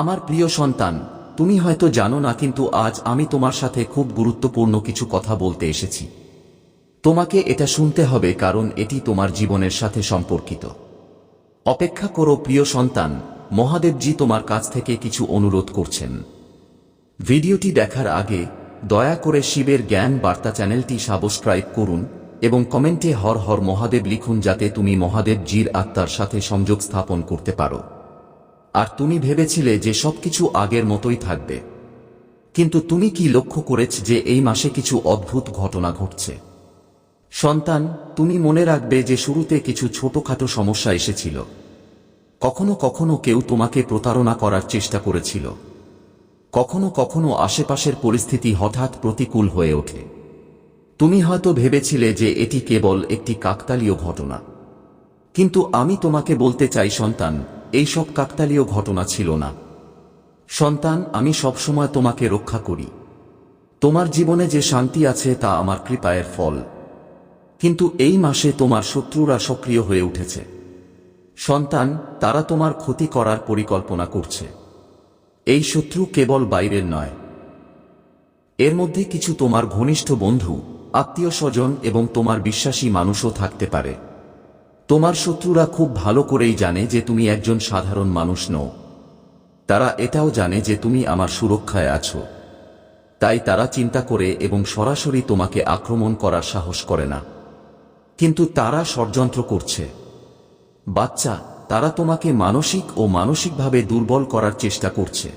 আমার প্রিয় সন্তান, তুমি হয়তো জানো না, কিন্তু আজ আমি তোমার সাথে খুব গুরুত্বপূর্ণ কিছু কথা বলতে এসেছি। তোমাকে এটা শুনতে হবে, কারণ এটি তোমার জীবনের সাথে সম্পর্কিত। অপেক্ষা করো, প্রিয় সন্তান, মহাদেবজি তোমার কাছ থেকে কিছু অনুরোধ করছেন। ভিডিওটি দেখার আগে, দয়া করে শিবের জ্ঞান বার্তা চ্যানেলটি সাবস্ক্রাইব করুন এবং কমেন্টে হর হর মহাদেব লিখুন, যাতে তুমি মহাদেব জির আত্মার সাথে সংযোগ স্থাপন করতে পারো। আর তুমি ভেবেছিলে যে সবকিছু আগের মতোই থাকবে। কিন্তু তুমি কি লক্ষ্য করেছ যে এই মাসে কিছু অদ্ভুত ঘটনা ঘটছে? সন্তান, তুমি মনে রাখবে যে শুরুতে কিছু ছোটখাটো সমস্যা এসেছিল। কখনো কখনো কেউ তোমাকে প্রতারণা করার চেষ্টা করেছিল। কখনো কখনো আশেপাশের পরিস্থিতি হঠাৎ প্রতিকূল হয়ে ওঠে। তুমি হয়তো ভেবেছিলে যে এটি কেবল একটি কাকতালীয় ঘটনা। কিন্তু আমি তোমাকে বলতে চাই, সন্তান এই সব কাকতালীয় ঘটনা ছিল না। সন্তান, আমি সবসময় তোমাকে রক্ষা করি। তোমার জীবনে যে শান্তি আছে তা আমার কৃপায়ের ফল। কিন্তু এই মাসে তোমার শত্রুরা সক্রিয় হয়ে উঠেছে। সন্তান, তারা তোমার ক্ষতি করার পরিকল্পনা করছে। এই শত্রু কেবল বাইরের নয়। এর মধ্যে কিছু তোমার ঘনিষ্ঠ বন্ধু, আত্মীয় স্বজন এবং তোমার বিশ্বাসী মানুষও থাকতে পারে। তোমার শত্রুরা খুব ভালো করেই জানে যে তুমি একজন সাধারণ মানুষ নও। তারা এটাও জানে যে তুমি আমার সুরক্ষায় আছো। তাই তারা চিন্তা করে এবং সরাসরি তোমাকে আক্রমণ করার সাহস করে না। কিন্তু তারা ষড়যন্ত্র করছে। বাচ্চা, তারা তোমাকে মানসিক ও মানসিকভাবে দুর্বল করার চেষ্টা করছে।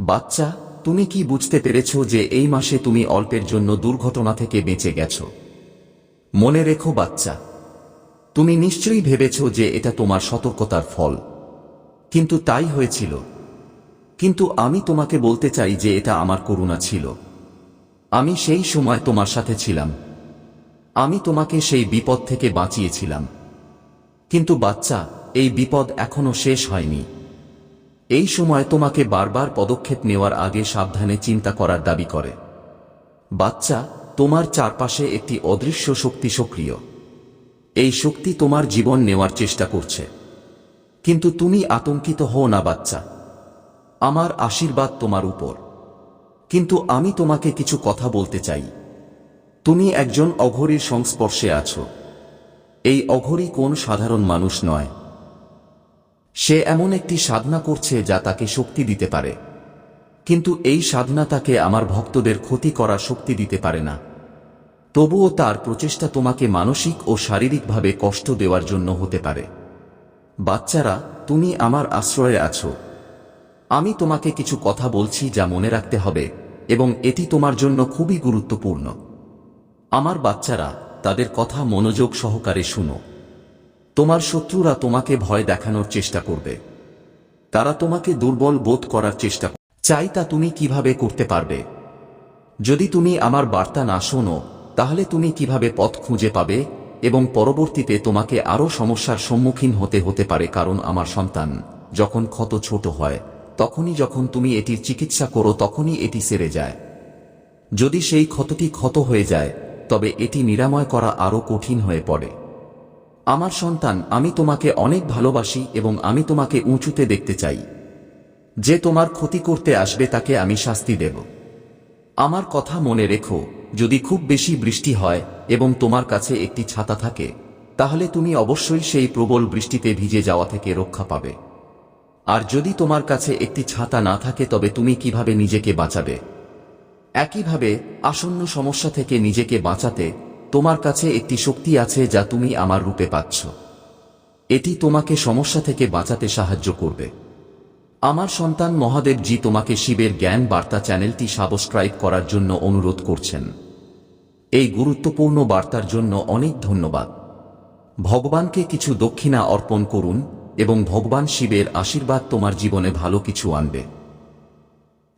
বাচ্চা, তুমি কি বুঝতে পেরেছ যে এই মাসে তুমি অল্পের জন্য দুর্ঘটনা থেকে বেঁচে গেছ? মনে রেখো বাচ্চা। তুমি নিশ্চয়ই ভেবেছ যে এটা তোমার সতর্কতার ফল। কিন্তু তাই হয়েছিল। কিন্তু আমি তোমাকে বলতে চাই যে এটা আমার করুণা ছিল। আমি সেই সময় তোমার সাথে ছিলাম। আমি তোমাকে সেই বিপদ থেকে বাঁচিয়েছিলাম। কিন্তু বাচ্চা, এই বিপদ এখনও শেষ হয়নি। এই সময় তোমাকে বারবার পদক্ষেপ নেওয়ার আগে সাবধানে চিন্তা করার দাবি করে। বাচ্চা, তোমার চারপাশে একটি অদৃশ্য শক্তি সক্রিয়। এই শক্তি তোমার জীবন নেওয়ার চেষ্টা করছে। কিন্তু তুমি আতঙ্কিত হও না, বাচ্চা। আমার আশীর্বাদ তোমার উপর। কিন্তু আমি তোমাকে কিছু কথা বলতে চাই। তুমি একজন অঘরীর সংস্পর্শে আছো। এই অঘরী কোন সাধারণ মানুষ নয়। সে এমন একটি সাধনা করছে যা তাকে শক্তি দিতে পারে। কিন্তু এই সাধনা তাকে আমার ভক্তদের ক্ষতি করার শক্তি দিতে পারে না। তবুও তার প্রচেষ্টা তোমাকে মানসিক ও শারীরিকভাবে কষ্ট দেওয়ার জন্য হতে পারে। বাচ্চারা, তুমি আমার আশ্রয়ে আছো। আমি তোমাকে কিছু কথা বলছি যা মনে রাখতে হবে এবং এটি তোমার জন্য খুবই গুরুত্বপূর্ণ। আমার বাচ্চারা, তাদের কথা মনোযোগ সহকারে শুনো। তোমার শত্রুরা তোমাকে ভয় দেখানোর চেষ্টা করবে। তারা তোমাকে দুর্বল বোধ করার চেষ্টা চাই তা তুমি কীভাবে করতে পারবে। যদি তুমি আমার বার্তা না শোনো তাহলে তুমি কীভাবে পথ খুঁজে পাবে এবং পরবর্তীতে তোমাকে আরও সমস্যার সম্মুখীন হতে হতে পারে কারণ আমার সন্তান যখন ক্ষত ছোট হয়, তখনই যখন তুমি এটির চিকিৎসা করো, তখনই এটি সেরে যায়। যদি সেই ক্ষতটি ক্ষত হয়ে যায়, তবে এটি নিরাময় করা আরও কঠিন হয়ে পড়ে। আমার সন্তান, আমি তোমাকে অনেক ভালোবাসি এবং আমি তোমাকে উঁচুতে দেখতে চাই। যে তোমার ক্ষতি করতে আসবে তাকে আমি শাস্তি দেব। আমার কথা মনে রেখো, যদি খুব বেশি বৃষ্টি হয় এবং তোমার কাছে একটি ছাতা থাকে, তাহলে তুমি অবশ্যই সেই প্রবল বৃষ্টিতে ভিজে যাওয়া থেকে রক্ষা পাবে। আর যদি তোমার কাছে একটি ছাতা না থাকে, তবে তুমি কীভাবে নিজেকে বাঁচাবে? একইভাবে, আসন্ন সমস্যা থেকে নিজেকে বাঁচাতে তোমার কাছে একটি শক্তি আছে যা তুমি আমার রূপে পাচ্ছ। এটি তোমাকে সমস্যা থেকে বাঁচাতে সাহায্য করবে। আমার সন্তান মহাদেবজি তোমাকে শিবের জ্ঞান বার্তা চ্যানেলটি সাবস্ক্রাইব করার জন্য অনুরোধ করছেন। এই গুরুত্বপূর্ণ বার্তার জন্য অনেক ধন্যবাদ। ভগবানকে কিছু দক্ষিণা অর্পণ করুন এবং ভগবান শিবের আশীর্বাদ তোমার জীবনে ভালো কিছু আনবে।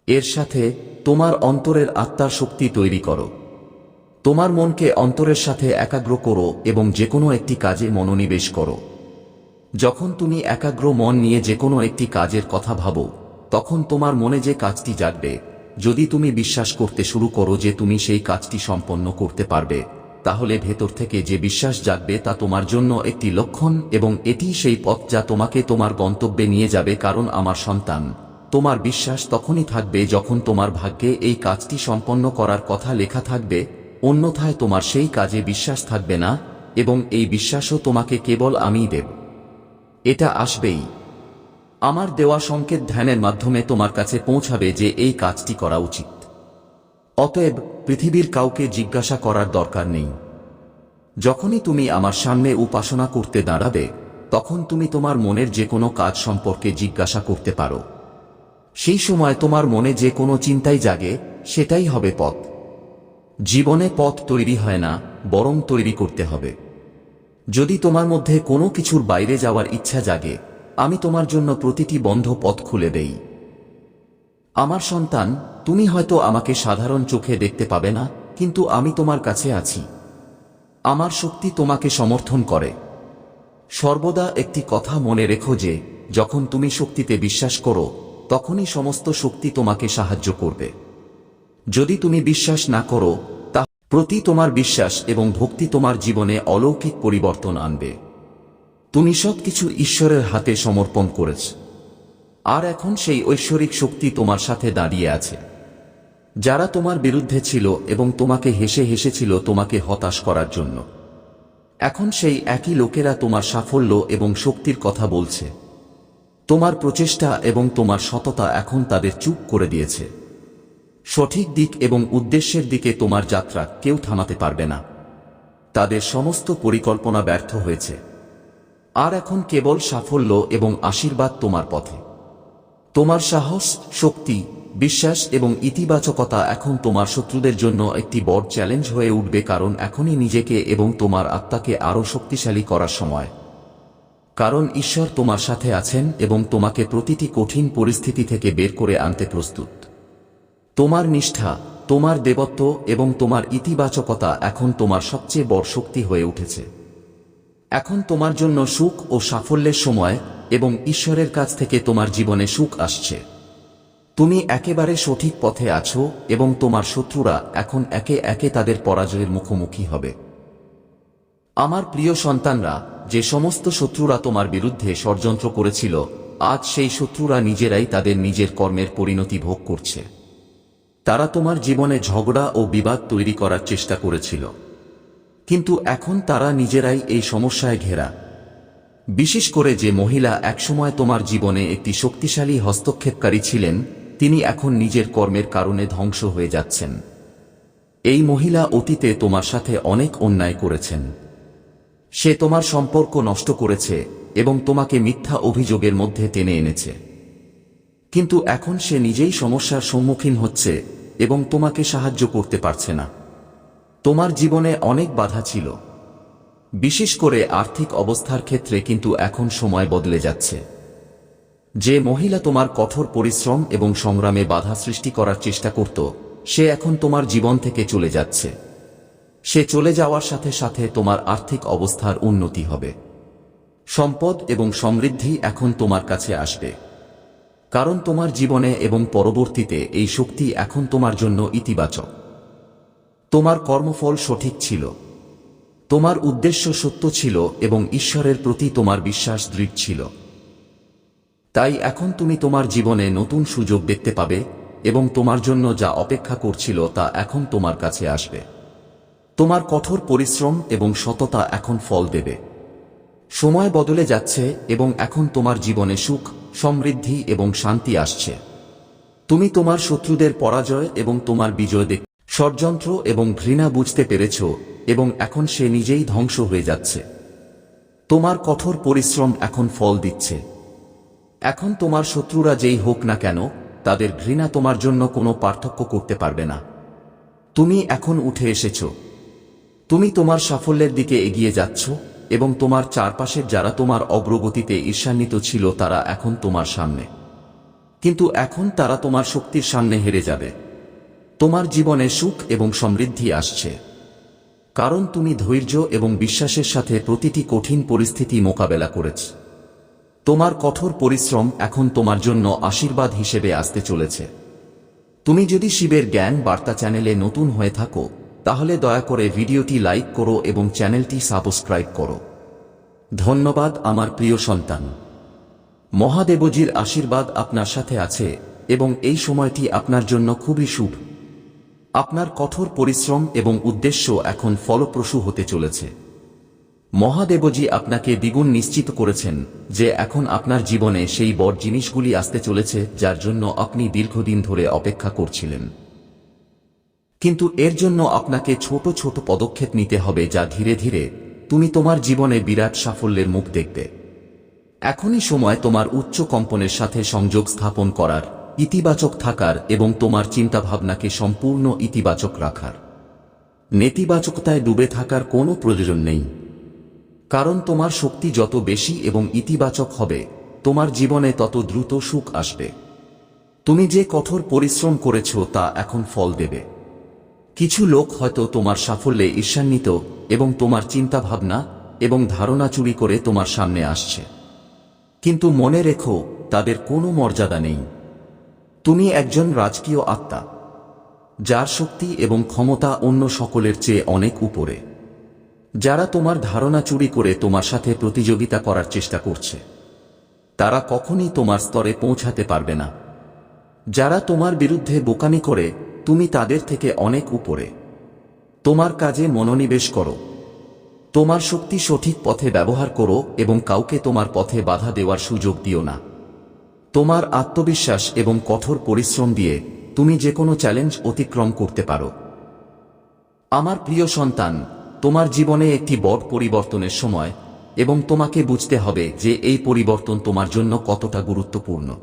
এর সাথে তোমার অন্তরের আত্মার শক্তি তৈরি করো। তোমার মনকে অন্তরের সাথে একাগ্র করো এবং যে কোনো একটি কাজে মনোনিবেশ করো। যখন তুমি একাগ্র মন নিয়ে যে কোনো একটি কাজের কথা ভাবো, তখন তোমার মনে যে কাজটি জাগবে, যদি তুমি বিশ্বাস করতে শুরু করো যে তুমি সেই কাজটি সম্পন্ন করতে পারবে, তাহলে ভেতর থেকে যে বিশ্বাস জাগবে তা তোমার জন্য একটি লক্ষণ এবং এটি সেই পথ যা তোমাকে তোমার গন্তব্যে নিয়ে যাবে কারণ আমার সন্তান। তোমার বিশ্বাস তখনই থাকবে যখন তোমার ভাগ্যে এই কাজটি সম্পন্ন করার কথা লেখা থাকবে, অন্যথায় তোমার সেই কাজে বিশ্বাস থাকবে না, এবং এই বিশ্বাসও তোমাকে কেবল আমিই দেব। এটা আসবেই। আমার দেওয়া সংকেত ধ্যানের মাধ্যমে তোমার কাছে পৌঁছাবে যে এই কাজটি করা উচিত। অতএব পৃথিবীর কাউকে জিজ্ঞাসা করার দরকার নেই। যখনই তুমি আমার সামনে উপাসনা করতে দাঁড়াবে, তখন তুমি তোমার মনের যে কোনো কাজ সম্পর্কে জিজ্ঞাসা করতে পারো। সেই সময় তোমার মনে যে কোনো চিন্তাই জাগে, সেটাই হবে পথ। জীবনে পথ তৈরি হয় না, বরং তৈরি করতে হবে। যদি তোমার মধ্যে কোনো কিছুর বাইরে যাওয়ার ইচ্ছা জাগে, আমি তোমার জন্য প্রতিটি বন্ধ পথ খুলে দেই। আমার সন্তান, তুমি হয়তো আমাকে সাধারণ চোখে দেখতে পাবে না, কিন্তু আমি তোমার কাছে আছি। আমার শক্তি তোমাকে সমর্থন করে। সর্বদা একটি কথা মনে রেখো যে, যখন তুমি শক্তিতে বিশ্বাস করো, তখনই সমস্ত শক্তি তোমাকে সাহায্য করবে। যদি তুমি বিশ্বাস না করো প্রতি তোমার বিশ্বাস এবং ভক্তি তোমার জীবনে অলৌকিক পরিবর্তন আনবে। তুমি সবকিছু ঈশ্বরের হাতে সমর্পণ করেছ। আর এখন সেই ঐশ্বরিক শক্তি তোমার সাথে দাঁড়িয়ে আছে। যারা তোমার বিরুদ্ধে ছিল এবং তোমাকে হেসে হেসেছিল তোমাকে হতাশ করার জন্য। এখন সেই একই লোকেরা তোমার সাফল্য এবং শক্তির কথা বলছে। তোমার প্রচেষ্টা এবং তোমার সততা এখন তাদের চুপ করে দিয়েছে। সঠিক দিক এবং উদ্দেশ্যের দিকে তোমার যাত্রা কেউ থামাতে পারবে না। তাদের সমস্ত পরিকল্পনা ব্যর্থ হয়েছে। আর এখন কেবল সাফল্য এবং আশীর্বাদ তোমার পথে। তোমার সাহস, শক্তি, বিশ্বাস এবং ইতিবাচকতা এখন তোমার শত্রুদের জন্য একটি বড় চ্যালেঞ্জ হয়ে উঠবে কারণ এখনই নিজেকে এবং তোমার আত্মাকে আরও শক্তিশালী করার সময়। কারণ ঈশ্বর তোমার সাথে আছেন এবং তোমাকে প্রতিটি কঠিন পরিস্থিতি থেকে বের করে আনতে প্রস্তুত। তোমার নিষ্ঠা, তোমার দেবত্ব এবং তোমার ইতিবাচকতা এখন তোমার সবচেয়ে বড় শক্তি হয়ে উঠেছে। এখন তোমার জন্য সুখ ও সাফল্যের সময় এবং ঈশ্বরের কাছ থেকে তোমার জীবনে সুখ আসছে। তুমি একেবারে সঠিক পথে আছো এবং তোমার শত্রুরা এখন একে একে তাদের পরাজয়ের মুখোমুখি হবে। আমার প্রিয় সন্তানরা, যে সমস্ত শত্রুরা তোমার বিরুদ্ধে ষড়যন্ত্র করেছিল, আজ সেই শত্রুরা নিজেরাই তাদের নিজের কর্মের পরিণতি ভোগ করছে। তারা তোমার জীবনে ঝগড়া ও বিবাদ তৈরি করার চেষ্টা করেছিল। কিন্তু এখন তারা নিজেরাই এই সমস্যায় ঘেরা। বিশেষ করে যে মহিলা একসময় তোমার জীবনে একটি শক্তিশালী হস্তক্ষেপকারী ছিলেন, তিনি এখন নিজের কর্মের কারণে ধ্বংস হয়ে যাচ্ছেন। এই মহিলা অতীতে তোমার সাথে অনেক অন্যায় করেছেন। সে তোমার সম্পর্ক নষ্ট করেছে এবং তোমাকে মিথ্যা অভিযোগের মধ্যে টেনে এনেছে। কিন্তু এখন সে নিজেই সমস্যার সম্মুখীন হচ্ছে এবং তোমাকে সাহায্য করতে পারছে না। তোমার জীবনে অনেক বাধা ছিল। বিশেষ করে আর্থিক অবস্থার ক্ষেত্রে কিন্তু এখন সময় বদলে যাচ্ছে। যে মহিলা তোমার কঠোর পরিশ্রম এবং সংগ্রামে বাধা সৃষ্টি করার চেষ্টা করত, সে এখন তোমার জীবন থেকে চলে যাচ্ছে। সে চলে যাওয়ার সাথে সাথে তোমার আর্থিক অবস্থার উন্নতি হবে। সম্পদ এবং সমৃদ্ধি এখন তোমার কাছে আসবে। কারণ তোমার জীবনে এবং পরবর্তীতে এই শক্তি এখন তোমার জন্য ইতিবাচক। তোমার কর্মফল সঠিক ছিল। তোমার উদ্দেশ্য সত্য ছিল এবং ঈশ্বরের প্রতি তোমার বিশ্বাস দৃঢ় ছিল। তাই এখন তুমি তোমার জীবনে নতুন সুযোগ দেখতে পাবে এবং তোমার জন্য যা অপেক্ষা করছিল তা এখন তোমার কাছে আসবে। তোমার কঠোর পরিশ্রম এবং সততা এখন ফল দেবে। সময় বদলে যাচ্ছে এবং এখন তোমার জীবনে সুখ সমৃদ্ধি এবং শান্তি আসছে। তুমি তোমার শত্রুদের পরাজয় এবং তোমার বিজয় দেখ ষড়যন্ত্র এবং ঘৃণা বুঝতে পেরেছ এবং এখন সে নিজেই ধ্বংস হয়ে যাচ্ছে। তোমার কঠোর পরিশ্রম এখন ফল দিচ্ছে। এখন তোমার শত্রুরা যেই হোক না কেন, তাদের ঘৃণা তোমার জন্য কোনো পার্থক্য করতে পারবে না। তুমি এখন উঠে এসেছ। তুমি তোমার সাফল্যের দিকে এগিয়ে যাচ্ছ। এবং তোমার চারপাশের যারা তোমার অগ্রগতিতে ঈর্ষান্বিত ছিল তারা এখন তোমার সামনে। কিন্তু এখন তারা তোমার শক্তির সামনে হেরে যাবে। তোমার জীবনে সুখ এবং সমৃদ্ধি আসছে। কারণ তুমি ধৈর্য এবং বিশ্বাসের সাথে প্রতিটি কঠিন পরিস্থিতি মোকাবেলা করেছ। তোমার কঠোর পরিশ্রম এখন তোমার জন্য আশীর্বাদ হিসেবে আসতে চলেছে। তুমি যদি শিবের জ্ঞান বার্তা চ্যানেলে নতুন হয়ে থাকো তাহলে দয়া করে ভিডিওটি লাইক করো এবং চ্যানেলটি সাবস্ক্রাইব করো। ধন্যবাদ আমার প্রিয় সন্তান। মহাদেবজির আশীর্বাদ আপনার সাথে আছে এবং এই সময়টি আপনার জন্য খুবই শুভ। আপনার কঠোর পরিশ্রম এবং উদ্দেশ্য এখন ফলপ্রসূ হতে চলেছে। মহাদেবজি আপনাকে দ্বিগুণ নিশ্চিত করেছেন যে এখন আপনার জীবনে সেই বড় জিনিসগুলি আসতে চলেছে যার জন্য আপনি দীর্ঘদিন ধরে অপেক্ষা করছিলেন। কিন্তু এর জন্য আপনাকে ছোট ছোট পদক্ষেপ নিতে হবে যা ধীরে ধীরে তুমি তোমার জীবনে বিরাট সাফল্যের মুখ দেখবে। এখনই সময় তোমার উচ্চ কম্পনের সাথে সংযোগ স্থাপন করার, ইতিবাচক থাকার এবং তোমার চিন্তাভাবনাকে সম্পূর্ণ ইতিবাচক রাখার। নেতিবাচকতায় ডুবে থাকার কোনো প্রয়োজন নেই। কারণ তোমার শক্তি যত বেশি এবং ইতিবাচক হবে, তোমার জীবনে তত দ্রুত সুখ আসবে। তুমি যে কঠোর পরিশ্রম করেছ তা এখন ফল দেবে। কিছু লোক হয়তো তোমার সাফল্যে ঈর্ষান্বিত এবং তোমার চিন্তাভাবনা এবং ধারণা চুরি করে তোমার সামনে আসছে। কিন্তু মনে রেখো, তাদের কোনো মর্যাদা নেই। তুমি একজন রাজকীয় আত্মা, যার শক্তি এবং ক্ষমতা অন্য সকলের চেয়ে অনেক উপরে। যারা তোমার ধারণা চুরি করে তোমার সাথে প্রতিযোগিতা করার চেষ্টা করছে, তারা কখনই তোমার স্তরে পৌঁছাতে পারবে না। যারা তোমার বিরুদ্ধে বোকামি করে তুমি তাদের থেকে অনেক উপরে। তোমার কাজে মনোনিবেশ করো। তোমার শক্তি সঠিক পথে ব্যবহার করো এবং কাউকে তোমার পথে বাধা দেওয়ার সুযোগ দিও না। তোমার আত্মবিশ্বাস এবং কঠোর পরিশ্রম দিয়ে তুমি যে কোনো চ্যালেঞ্জ অতিক্রম করতে পারো। আমার প্রিয় সন্তান, তোমার জীবনে একটি বড় পরিবর্তনের সময় এবং তোমাকে বুঝতে হবে যে এই পরিবর্তন তোমার জন্য কতটা গুরুত্বপূর্ণ।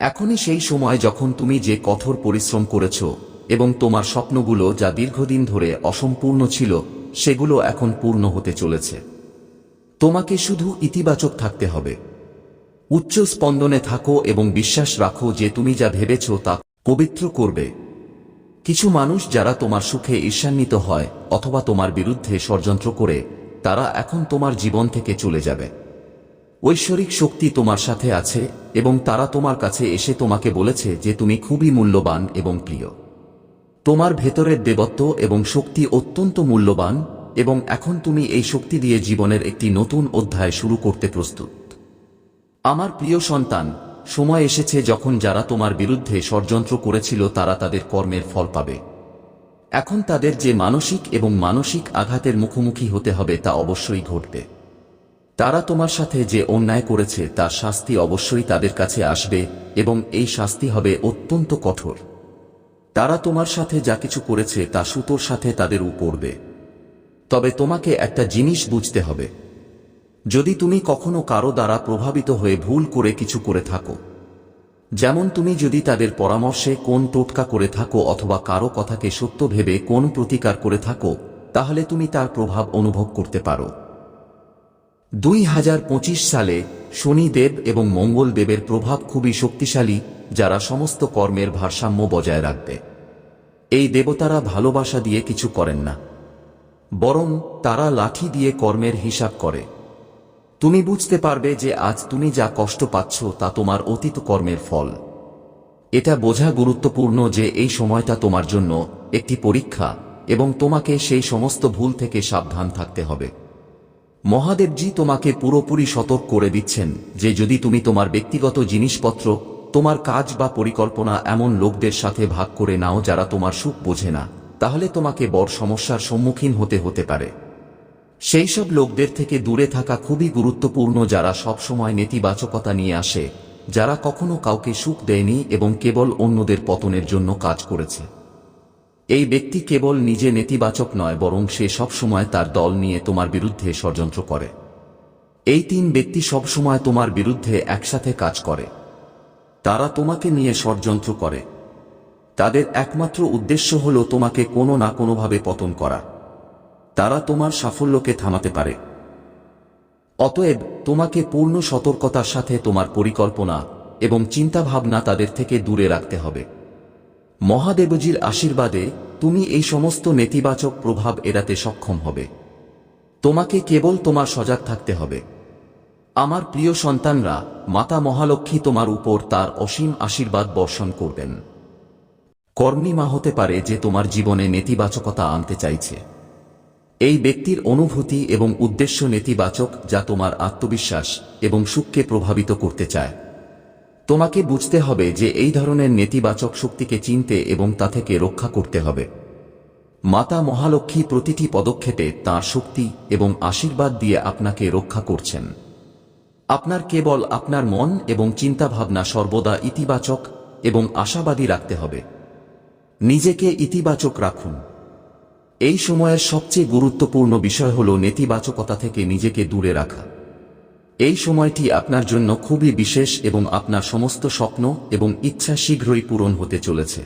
এখনই সেই সময় যখন তুমি যে কঠোর পরিশ্রম করেছ এবং তোমার স্বপ্নগুলো যা দীর্ঘদিন ধরে অসম্পূর্ণ ছিল, সেগুলো এখন পূর্ণ হতে চলেছে। তোমাকে শুধু ইতিবাচক থাকতে হবে। উচ্চ স্পন্দনে থাকো এবং বিশ্বাস রাখো যে তুমি যা ভেবেছ তা পবিত্র করবে। কিছু মানুষ যারা তোমার সুখে ঈর্ষান্বিত হয় অথবা তোমার বিরুদ্ধে ষড়যন্ত্র করে, তারা এখন তোমার জীবন থেকে চলে যাবে। ঐশ্বরিক শক্তি তোমার সাথে আছে এবং তারা তোমার কাছে এসে তোমাকে বলেছে যে তুমি খুবই মূল্যবান এবং প্রিয়। তোমার ভেতরের দেবত্ব এবং শক্তি অত্যন্ত মূল্যবান এবং এখন তুমি এই শক্তি দিয়ে জীবনের একটি নতুন অধ্যায় শুরু করতে প্রস্তুত। আমার প্রিয় সন্তান, সময় এসেছে যখন যারা তোমার বিরুদ্ধে ষড়যন্ত্র করেছিল তারা তাদের কর্মের ফল পাবে। এখন তাদের যে মানসিক এবং মানসিক আঘাতের মুখোমুখি হতে হবে তা অবশ্যই ঘটবে। তারা তোমার সাথে যে অন্যায় করেছে, তার শাস্তি অবশ্যই তাদের কাছে আসবে এবং এই শাস্তি হবে অত্যন্ত কঠোর। তারা তোমার সাথে যা কিছু করেছে, তা সুতোর সাথে তাদের উপরবে তবে তোমাকে একটা জিনিস বুঝতে হবে। যদি তুমি কখনো কারও দ্বারা প্রভাবিত হয়ে ভুল করে কিছু করে থাকো, যেমন তুমি যদি তাদের পরামর্শে কোন টোটকা করে থাকো অথবা কারও কথাকে সত্য ভেবে কোন প্রতিকার করে থাকো, তাহলে তুমি তার প্রভাব অনুভব করতে পারো। দুই হাজার পঁচিশ সালে শনিদেব এবং মঙ্গল দেবের প্রভাব খুবই শক্তিশালী, যারা সমস্ত কর্মের ভারসাম্য বজায় রাখবে। এই দেবতারা ভালোবাসা দিয়ে কিছু করেন না। বরং তারা লাঠি দিয়ে কর্মের হিসাব করে। তুমি বুঝতে পারবে যে আজ তুমি যা কষ্ট পাচ্ছ তা তোমার অতীত কর্মের ফল। এটা বোঝা গুরুত্বপূর্ণ যে এই সময়টা তোমার জন্য একটি পরীক্ষা এবং তোমাকে সেই সমস্ত ভুল থেকে সাবধান থাকতে হবে। মহাদেবজি তোমাকে পুরোপুরি সতর্ক করে দিচ্ছেন, যে যদি তুমি তোমার ব্যক্তিগত জিনিসপত্র, তোমার কাজ বা পরিকল্পনা এমন লোকদের সাথে ভাগ করে নাও যারা তোমার সুখ বোঝে না, তাহলে তোমাকে বড় সমস্যার সম্মুখীন হতে হতে পারে। সেই সব লোকদের থেকে দূরে থাকা খুবই গুরুত্বপূর্ণ যারা সবসময় নেতিবাচকতা নিয়ে আসে, যারা কখনো কাউকে সুখ দেয়নি এবং কেবল অন্যদের পতনের জন্য কাজ করেছে। এই ব্যক্তি কেবল নিজে নেতিবাচক নয়, বরং সে সবসময় তার দল নিয়ে তোমার বিরুদ্ধে ষড়যন্ত্র করে। এই তিন ব্যক্তি সবসময় তোমার বিরুদ্ধে একসাথে কাজ করে। তারা তোমাকে নিয়ে ষড়যন্ত্র করে। তাদের একমাত্র উদ্দেশ্য হল তোমাকে কোনো না কোনোভাবে পতন করা। তারা তোমার সাফল্যকে থামাতে পারে। অতএব তোমাকে পূর্ণ সতর্কতার সাথে তোমার পরিকল্পনা এবং চিন্তাভাবনা তাদের থেকে দূরে রাখতে হবে। মহাদেবজির আশীর্বাদে তুমি এই সমস্ত নেতিবাচক প্রভাব এড়াতে সক্ষম হবে। তোমাকে কেবল তোমার সজাগ থাকতে হবে। আমার প্রিয় সন্তানরা, মাতা মহালক্ষ্মী তোমার উপর তার অসীম আশীর্বাদ বর্ষণ করবেন। কর্মীমা হতে পারে যে তোমার জীবনে নেতিবাচকতা আনতে চাইছে। এই ব্যক্তির অনুভূতি এবং উদ্দেশ্য নেতিবাচক যা তোমার আত্মবিশ্বাস এবং সুখকে প্রভাবিত করতে চায়। তোমাকে বুঝতে হবে যে এই ধরনের নেতিবাচক শক্তিকে চিনতে এবং তা থেকে রক্ষা করতে হবে। মাতা মহালক্ষ্মী প্রতিটি পদক্ষেপে তাঁর শক্তি এবং আশীর্বাদ দিয়ে আপনাকে রক্ষা করছেন। আপনার কেবল আপনার মন এবং চিন্তাভাবনা সর্বদা ইতিবাচক এবং আশাবাদী রাখতে হবে। নিজেকে ইতিবাচক রাখুন। এই সময়ের সবচেয়ে গুরুত্বপূর্ণ বিষয় হল নেতিবাচকতা থেকে নিজেকে দূরে রাখা। এই সময়টি আপনার জন্য খুবই বিশেষ এবং আপনার সমস্ত স্বপ্ন এবং ইচ্ছা শীঘ্রই পূরণ হতে চলেছে।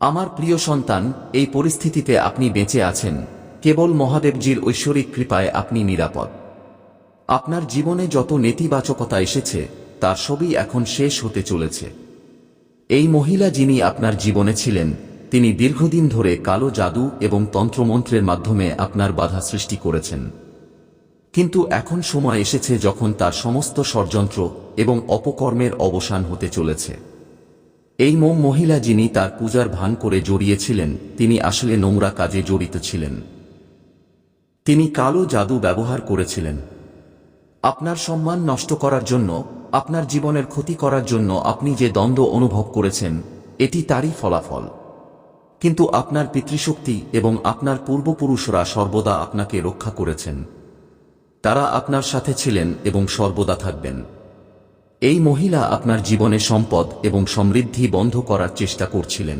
আমার প্রিয় সন্তান, এই পরিস্থিতিতে আপনি বেঁচে আছেন। কেবল মহাদেবজির ঐশ্বরিক কৃপায় আপনি নিরাপদ। আপনার জীবনে যত নেতিবাচকতা এসেছে, তার সবই এখন শেষ হতে চলেছে। এই মহিলা যিনি আপনার জীবনে ছিলেন, তিনি দীর্ঘদিন ধরে কালো জাদু এবং তন্ত্রমন্ত্রের মাধ্যমে আপনার বাধা সৃষ্টি করেছেন। কিন্তু এখন সময় এসেছে যখন তার সমস্ত ষড়যন্ত্র এবং অপকর্মের অবসান হতে চলেছে। এই মোম মহিলা যিনি তার পূজার ভান করে জড়িয়েছিলেন, তিনি আসলে নোংরা কাজে জড়িত ছিলেন। তিনি কালো জাদু ব্যবহার করেছিলেন। আপনার সম্মান নষ্ট করার জন্য, আপনার জীবনের ক্ষতি করার জন্য আপনি যে দ্বন্দ্ব অনুভব করেছেন, এটি তারই ফলাফল। কিন্তু আপনার পিতৃশক্তি এবং আপনার পূর্বপুরুষরা সর্বদা আপনাকে রক্ষা করেছেন। তারা আপনার সাথে ছিলেন এবং সর্বদা থাকবেন। এই মহিলা আপনার জীবনে সম্পদ এবং সমৃদ্ধি বন্ধ করার চেষ্টা করছিলেন।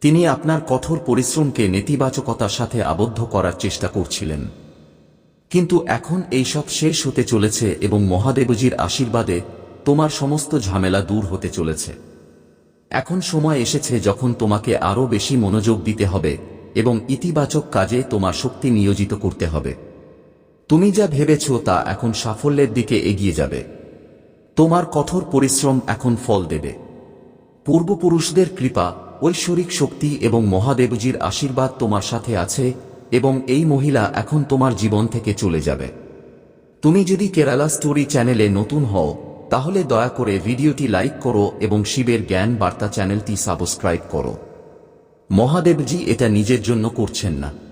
তিনি আপনার কঠোর পরিশ্রমকে নেতিবাচকতার সাথে আবদ্ধ করার চেষ্টা করছিলেন। কিন্তু এখন এই সব শেষ হতে চলেছে এবং মহাদেবজির আশীর্বাদে তোমার সমস্ত ঝামেলা দূর হতে চলেছে। এখন সময় এসেছে যখন তোমাকে আরও বেশি মনোযোগ দিতে হবে এবং ইতিবাচক কাজে তোমার শক্তি নিয়োজিত করতে হবে। তুমি যা ভেবেছ তা এখন সাফল্যের দিকে এগিয়ে যাবে। তোমার কঠোর পরিশ্রম এখন ফল দেবে। পূর্বপুরুষদের কৃপা, ঐশ্বরিক শক্তি এবং মহাদেবজির আশীর্বাদ তোমার সাথে আছে এবং এই মহিলা এখন তোমার জীবন থেকে চলে যাবে। তুমি যদি কেরালা স্টোরি চ্যানেলে নতুন হও, তাহলে দয়া করে ভিডিওটি লাইক করো এবং শিবের জ্ঞান বার্তা চ্যানেলটি সাবস্ক্রাইব করো। মহাদেবজি এটা নিজের জন্য করছেন না।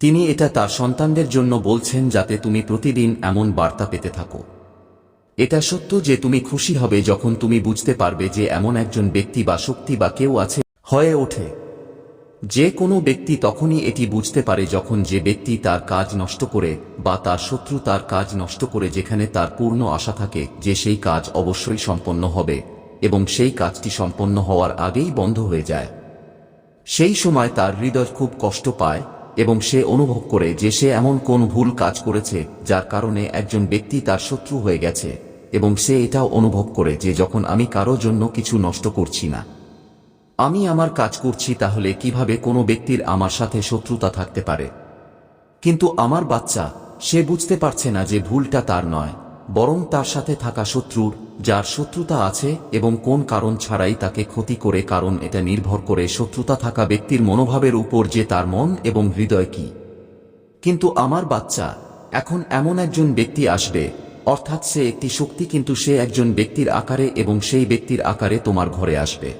তিনি এটা তার সন্তানদের জন্য বলছেন যাতে তুমি প্রতিদিন এমন বার্তা পেতে থাকো। এটা সত্য যে তুমি খুশি হবে যখন তুমি বুঝতে পারবে যে এমন একজন ব্যক্তি বা শক্তি বা কেউ আছে হয়ে ওঠে। যে কোনো ব্যক্তি তখনই এটি বুঝতে পারে যখন যে ব্যক্তি তার কাজ নষ্ট করে বা তার শত্রু তার কাজ নষ্ট করে যেখানে তার পূর্ণ আশা থাকে যে সেই কাজ অবশ্যই সম্পন্ন হবে এবং সেই কাজটি সম্পন্ন হওয়ার আগেই বন্ধ হয়ে যায়। সেই সময় তার হৃদয় খুব কষ্ট পায় এবং সে অনুভব করে যে সে এমন কোন ভুল কাজ করেছে, যার কারণে একজন ব্যক্তি তার শত্রু হয়ে গেছে, এবং সে এটাও অনুভব করে যে যখন আমি কারও জন্য কিছু নষ্ট করছি না। আমি আমার কাজ করছি তাহলে কীভাবে কোনো ব্যক্তির আমার সাথে শত্রুতা থাকতে পারে? কিন্তু আমার বাচ্চা, সে বুঝতে পারছে না যে ভুলটা তার নয়, বরং তার সাথে থাকা শত্রুর যার শত্রুতা আছে এবং কোন কারণ ছাড়াই তাকে ক্ষতি করে, কারণ এটা নির্ভর করে শত্রুতা থাকা ব্যক্তির মনোভাবের উপর যে তার মন এবং হৃদয় কি। কিন্তু আমার বাচ্চা, এখন এমন একজন ব্যক্তি আসবে, অর্থাৎ সে একটি শক্তি, কিন্তু সে একজন ব্যক্তির আকারে এবং সেই ব্যক্তির আকারে তোমার ঘরে আসবে।